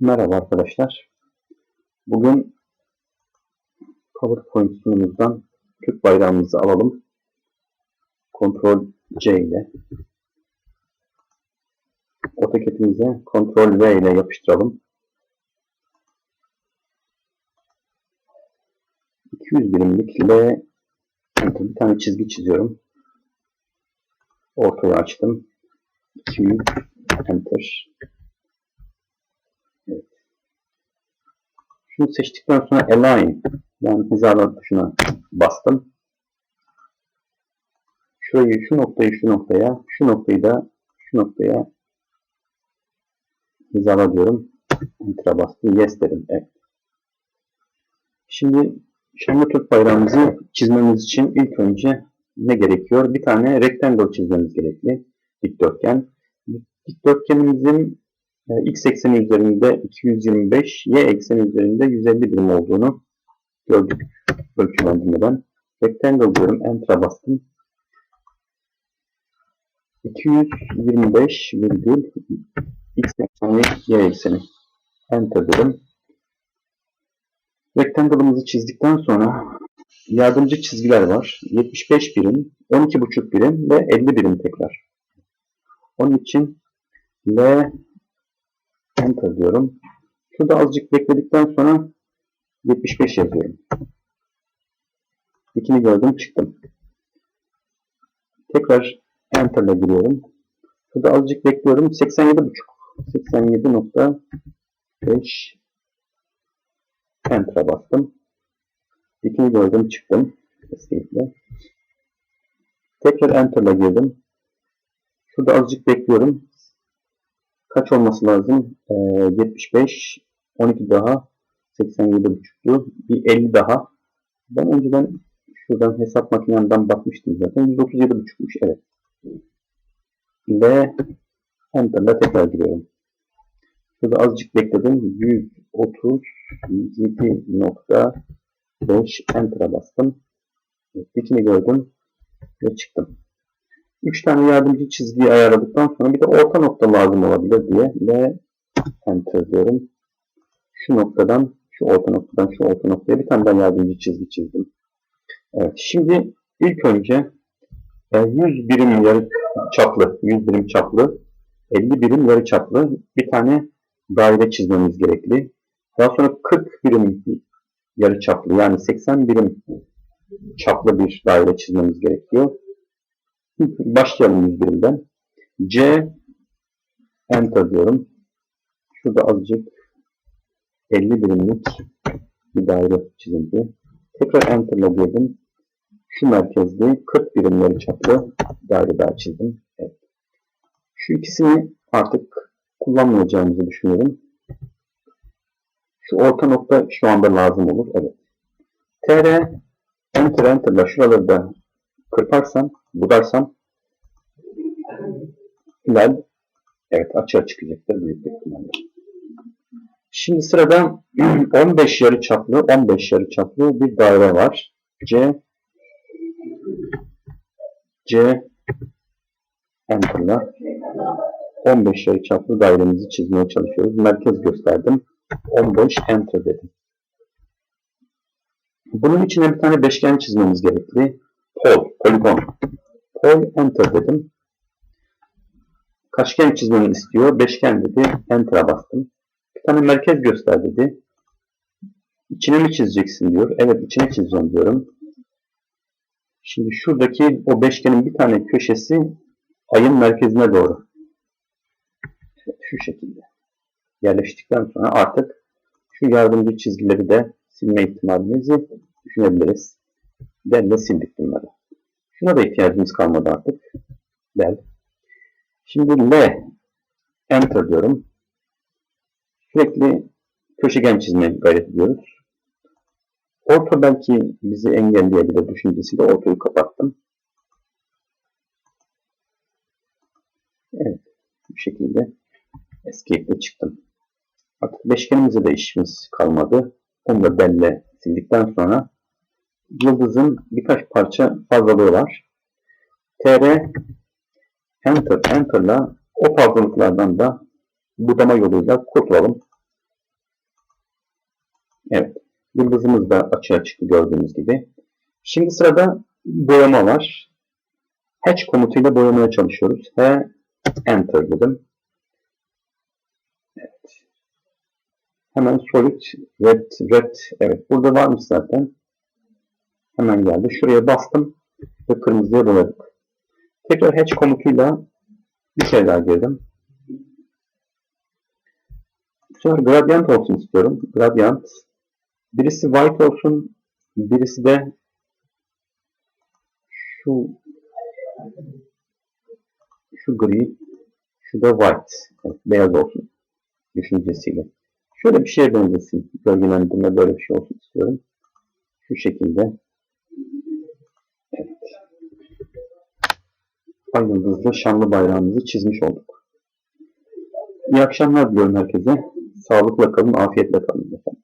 Merhaba arkadaşlar. Bugün PowerPoint sunumumuzdan Türk bayrağımızı alalım. Ctrl C ile. AutoCAD'imize Ctrl V ile yapıştıralım. 200 birimlik L bir tane çizgi çiziyorum. Ortaya açtım. 200 Enter. Şunu seçtikten sonra Align yani hizala tuşuna bastım. Şurayı şu noktayı şu noktaya, şu noktayı da şu noktaya hizala diyorum. Enter'a bastım. Yes dedim. Evet. Şimdi şanlı Türk bayrağımızı çizmemiz için ilk önce ne gerekiyor? Bir tane rectangle çizmemiz gerekli. Dikdörtgen. Dikdörtgenimizin x ekseni üzerinde 225, y ekseni üzerinde 150 birim olduğunu gördük ölçülendirmeden. Rectangle diyorum, Enter'a bastım. 225 virgül x ekseni, y ekseni. Enter dedim. Rectangle'ımızı çizdikten sonra yardımcı çizgiler var. 75 birim, 12,5 birim ve 50 birim tekrar. Onun için L Enter diyorum. Şurada azıcık bekledikten sonra 75 yazıyorum. İkini gördüm çıktım. Tekrar Enter ile giriyorum. Şurada azıcık bekliyorum. 87.5 87.5 Enter'a bastım. İkini gördüm çıktım. Escape'le. Tekrar Enter ile girdim. Şurada azıcık bekliyorum kaç olması lazım? Ee, 75, 12 daha, 87,5'tu. Bir 50 daha. Ben önceden şuradan hesap makinemden bakmıştım zaten. 137,5'muş. Evet. Ve Enter'la tekrar giriyorum. Şurada azıcık bekledim. 137.5 Enter'a bastım. Dikini gördüm ve çıktım. 3 tane yardımcı çizgiyi ayarladıktan sonra bir de orta nokta lazım olabilir diye ve enter diyorum. Şu noktadan şu orta noktadan şu orta noktaya bir tane daha yardımcı çizgi çizdim. Evet şimdi ilk önce 100 e, birim yarı çaplı, 100 birim çaplı, 50 birim yarı çaplı bir tane daire çizmemiz gerekli. Daha sonra 40 birim yarı çaplı yani 80 birim çaplı bir daire çizmemiz gerekiyor. Başlayalım 101'den. C Enter diyorum. Şurada azıcık 50 birimlik bir daire çizildi. Tekrar Enter ile girdim. Şu merkezde 40 birim yarı çaplı daire daha çizdim. Evet. Şu ikisini artık kullanmayacağımızı düşünüyorum. Şu orta nokta şu anda lazım olur. Evet. TR Enter Enter ile şuraları da kırparsam budarsam hilal evet açığa çıkacaktır büyük ihtimalle. Şimdi sırada 15 yarı çaplı 15 yarı çaplı bir daire var. C C Enter'la 15 yarı çaplı dairemizi çizmeye çalışıyoruz. Merkez gösterdim. 15 Enter dedim. Bunun içine bir tane beşgen çizmemiz gerekli. Pol, poligon. Pol Enter dedim. Kaçgen çizmemi istiyor. Beşgen dedi. Enter'a bastım. Bir tane merkez göster dedi. İçine mi çizeceksin diyor. Evet içine çizeceğim diyorum. Şimdi şuradaki o beşgenin bir tane köşesi ayın merkezine doğru. Şu şekilde. Yerleştikten sonra artık şu yardımcı çizgileri de silme ihtimalimizi düşünebiliriz. Delle sildik bunları. Şuna da ihtiyacımız kalmadı artık. Del. Şimdi L Enter diyorum. Sürekli köşegen çizmeye gayret ediyoruz. Orta belki bizi engelleyebilir düşüncesiyle ortayı kapattım. Evet. Bu şekilde Escape ile çıktım. Artık beşgenimize de işimiz kalmadı. Onu da belle sildikten sonra yıldızın birkaç parça fazlalığı var. TR Enter, Enter'la o fazlalıklardan da budama yoluyla kurtulalım. Evet. Yıldızımız da açığa çıktı gördüğünüz gibi. Şimdi sırada boyama var. Hatch komutuyla boyamaya çalışıyoruz. H Enter dedim. Evet. Hemen solid red red evet burada varmış zaten. Hemen geldi. Şuraya bastım ve kırmızıya boyadık. Tekrar hatch komutuyla bir şey daha girdim. Bu sefer gradient olsun istiyorum. Gradient. Birisi white olsun. Birisi de şu şu gri, şu da white. Evet, beyaz olsun. Düşüncesiyle. Şöyle bir şeye benzesin. Gölgelendirme böyle bir şey olsun istiyorum. Şu şekilde. Evet. Ay yıldızlı şanlı bayrağımızı çizmiş olduk. İyi akşamlar diliyorum herkese. Sağlıkla kalın, afiyetle kalın efendim.